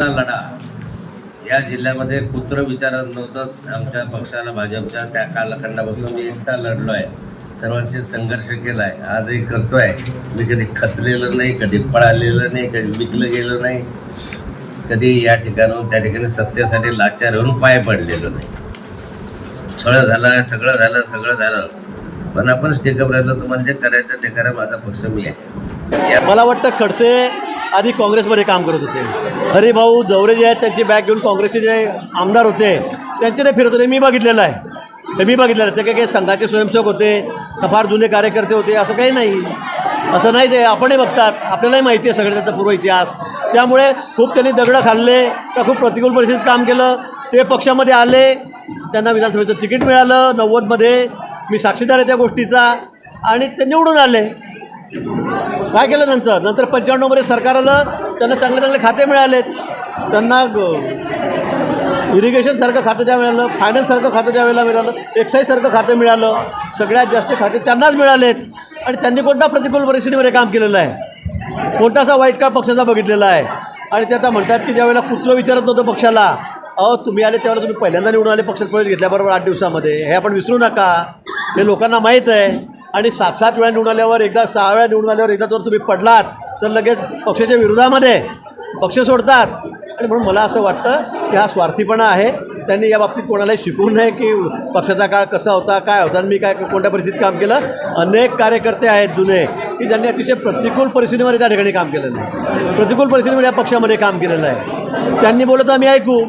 लढा. या जिल्ह्यामध्ये कुत्र विचारत नव्हतं. आमच्या पक्षाला भाजपच्या त्या कालखंडापासून मी एकटा लढलो आहे. सर्वांशी संघर्ष केला आहे आजही करतो आहे मी कधी खचलेलं नाही कधी पळालेलं नाही कधी विकलं गेलं नाही. कधी या ठिकाणाहून त्या ठिकाणी सत्तेसाठी लाचार होऊन पाय पडलेलं नाही. छळ झालं सगळं झालं सगळं झालं. पण आपण स्टेकअप राहिलं तुम्हाला जे करायचं ते करा. माझा पक्ष मी आहे. मला वाटतं खडसे आधी काँग्रेसमध्ये काम करत होते. हरिभाऊ जवरे जे आहेत त्यांची बॅग घेऊन काँग्रेसचे जे आमदार होते त्यांचे ते फिरत होते. मी बघितलेलं आहे. हे मी बघितलेलं आहे. ते काही काही संघाचे स्वयंसेवक होते फार जुने कार्यकर्ते होते असं काही नाही. असं नाही ते आपणही बघतात. आपल्यालाही माहिती आहे सगळं त्याचा पूर्व इतिहास. त्यामुळे खूप त्यांनी दगडं खाल्ले का खूप प्रतिकूल परिस्थितीत काम केलं. ते पक्षामध्ये आले त्यांना विधानसभेचं तिकीट मिळालं. नव्वदमध्ये मी साक्षीदार आहे त्या गोष्टीचा. आणि ते निवडून आले. काय केलं नंतर? नंतर पंच्याण्णवमध्ये सरकार आलं त्यांना चांगले चांगले खाते मिळालेत. त्यांना इरिगेशनसारखं खातं द्या मिळालं फायनान्ससारखं खातं त्यावेळेला मिळालं एक्साईजसारखं खातं मिळालं सगळ्यात जास्त खाते त्यांनाच मिळालेत. आणि त्यांनी कोणता प्रतिकूल परिस्थितीमध्ये काम केलेलं आहे? कोणता असा वाईट काळ पक्षाचा बघितलेला आहे? आणि ते आता म्हणतात की ज्यावेळेला कुत्र विचारत नव्हतं पक्षाला अहो तुम्ही आले त्यावेळेला तुम्ही पहिल्यांदा निवडून आले पक्षात प्रवेश घेतल्याबरोबर आठ दिवसामध्ये. हे आपण विसरू नका. हे लोकांना माहीत आहे. आणि सात सात वेळा निवडून आल्यावर एकदा सहा वेळा निवडून आल्यावर एकदा जर तुम्ही पडलात तर लगेच पक्षाच्या विरोधामध्ये पक्ष सोडतात. आणि म्हणून मला असं वाटतं की हा स्वार्थीपणा आहे. त्यांनी या बाबतीत कोणालाही शिकवू नये की पक्षाचा काळ कसा होता काय होता आणि मी काय कोणत्या परिस्थितीत काम केलं. अनेक कार्यकर्ते आहेत जुने की ज्यांनी अतिशय प्रतिकूल परिस्थितीमध्ये त्या ठिकाणी काम केलेलं आहे प्रतिकूल परिस्थितीमध्ये या पक्षामध्ये काम केलेलं आहे त्यांनी बोलत आम्ही ऐकू.